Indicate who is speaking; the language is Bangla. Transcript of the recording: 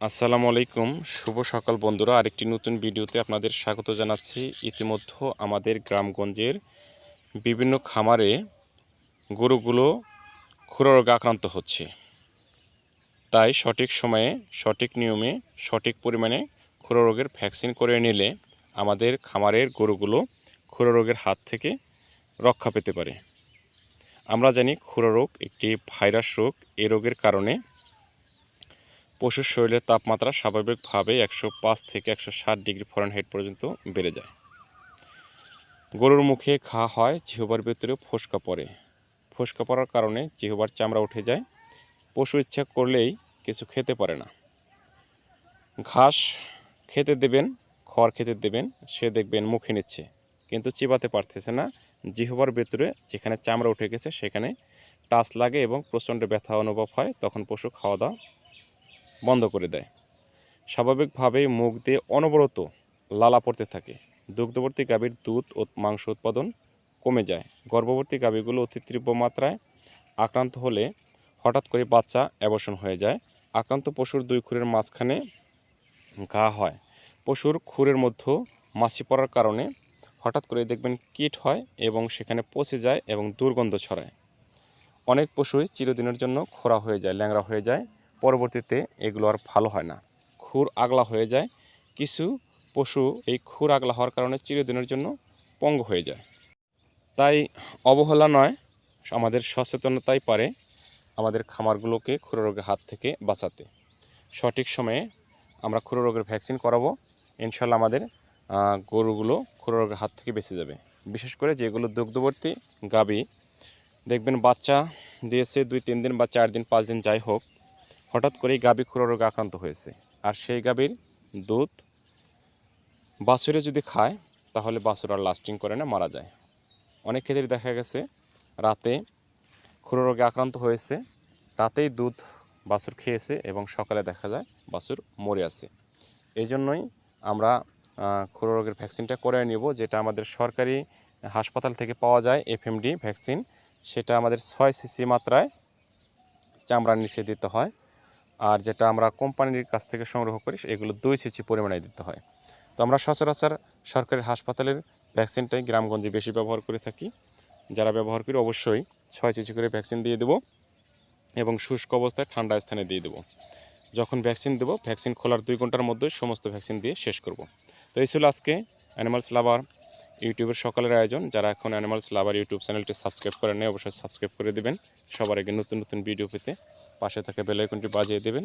Speaker 1: আসসালামু আলাইকুম। শুভ সকাল বন্ধুরা। আরেকটি নতুন ভিডিওতে আপনাদের স্বাগত জানাচ্ছি। ইতিমধ্যে আমাদের গ্রামগঞ্জের বিভিন্ন খামারে গরুগুলো খুরা রোগে আক্রান্ত হচ্ছে। তাই সঠিক সময়ে, সঠিক নিয়মে, সঠিক পরিমাণে খুরা রোগের ভ্যাকসিন করে নিলে আমাদের খামারের গরুগুলো খুরা রোগের হাত থেকে রক্ষা পেতে পারে। আমরা জানি খুরা রোগ একটি ভাইরাস রোগ। এই রোগের কারণে পশুর শরীরের তাপমাত্রা স্বাভাবিকভাবে একশো পাঁচ থেকে একশো ষাট ডিগ্রি ফরেনহাইট পর্যন্ত বেড়ে যায়। গরুর মুখে ঘা হয়, জিহবার ভিতরে ফোসকা পড়ে। ফোসকা পড়ার কারণে জিহবার চামড়া উঠে যায়। পশু ইচ্ছা করলেই কিছু খেতে পারে না। ঘাস খেতে দেবেন, খড় খেতে দেবেন, সে দেখবেন মুখে নিচ্ছে। কিন্তু চিবাতে পারতেছে না। জিহবার ভেতরে যেখানে চামড়া উঠে গেছে, সেখানে টাচ লাগে এবং প্রচণ্ড ব্যথা অনুভব হয়, তখন পশু খাওয়া দাওয়া বন্ধ করে দেয়। স্বাভাবিকভাবেই মুখ দিয়ে অনবরত লালা পড়তে থাকে। দুগ্ধবর্তী গাভীর দুধ ও মাংস উৎপাদন কমে যায়। গর্ভবতী গাভীগুলো অতি তীব্র মাত্রায় আক্রান্ত হলে হঠাৎ করে বাচ্চা অ্যাবর্ষণ হয়ে যায়। আক্রান্ত পশুর দুই খুরের মাঝখানে ঘা হয়। পশুর খুরের মধ্যে মাছি পড়ার কারণে হঠাৎ করে দেখবেন কিট হয় এবং সেখানে পচে যায় এবং দুর্গন্ধ ছড়ায়। অনেক পশুই চিরদিনের জন্য খোরা হয়ে যায়, ল্যাংড়া হয়ে যায়। পরবর্তীতে এগুলো আর ভালো হয় না। খুর আগলা হয়ে যায়। কিছু পশু এই খুর আগলা হওয়ার কারণে চিরদিনের জন্য পঙ্গ হয়ে যায়। তাই অবহেলা নয়, আমাদের সচেতনতাই পারে আমাদের খামারগুলোকে খুরা রোগের হাত থেকে বাঁচাতে। সঠিক সময়ে আমরা খুরা রোগের ভ্যাকসিন করাবো ইনশাল্লাহ আমাদের গরুগুলো খুরা রোগের হাত থেকে বেঁচে যাবে। বিশেষ করে যেগুলো দুগ্ধবর্তী গাবি, দেখবেন বাচ্চা দিয়েছে দুই, তিন দিন বা চার দিন, পাঁচ দিন যাই হোক হঠাৎ করেই গাভী খুরা রোগে আক্রান্ত হয়েছে। আর সেই গাভীর দুধ বাছুরে যদি খায়, তাহলে বাছুর আর লাস্টিং করে না, মারা যায়। অনেক ক্ষেত্রে দেখা গেছে, রাতে খুরা রোগে আক্রান্ত হয়েছে, রাতেই দুধ বাছুর খেয়েছে এবং সকালে দেখা যায় বাছুর মরে আছে। এই জন্যই আমরা খুরা রোগের ভ্যাকসিনটা করে নিব, যেটা আমাদের সরকারি হাসপাতাল থেকে পাওয়া যায়, এফএমডি ভ্যাকসিন সেটা আমাদের ছয় সিসি মাত্রায় চামড়ার নিচে দিতে হয়। আর যেটা আমরা কোম্পানির কাছ থেকে সংগ্রহ করি, এগুলো দুই সিসি পরিমাণে দিতে হয়। তো আমরা সচরাচর সরকারি হাসপাতালের ভ্যাকসিনটাই গ্রামগঞ্জে বেশি ব্যবহার করে থাকি। যারা ব্যবহার করি, অবশ্যই ছয় সিসি করে ভ্যাকসিন দিয়ে দেবো এবং শুষ্ক অবস্থায় ঠান্ডা স্থানে দিয়ে দেবো। যখন ভ্যাকসিন দেবো, ভ্যাকসিন খোলার দুই ঘণ্টার মধ্যে সমস্ত ভ্যাকসিন দিয়ে শেষ করব। তো এই ছিল আজকে অ্যানিমালস লাভার ইউটিউবের সকালের আয়োজন। যারা এখন অ্যানিমালস লাভার ইউটিউব চ্যানেলটি সাবস্ক্রাইব করেন অবশ্যই সাবস্ক্রাইব করে দেবেন। সবার আগে নতুন নতুন ভিডিও পেতে পাশে থাকা বেলাইকনটি বাজিয়ে দেবেন।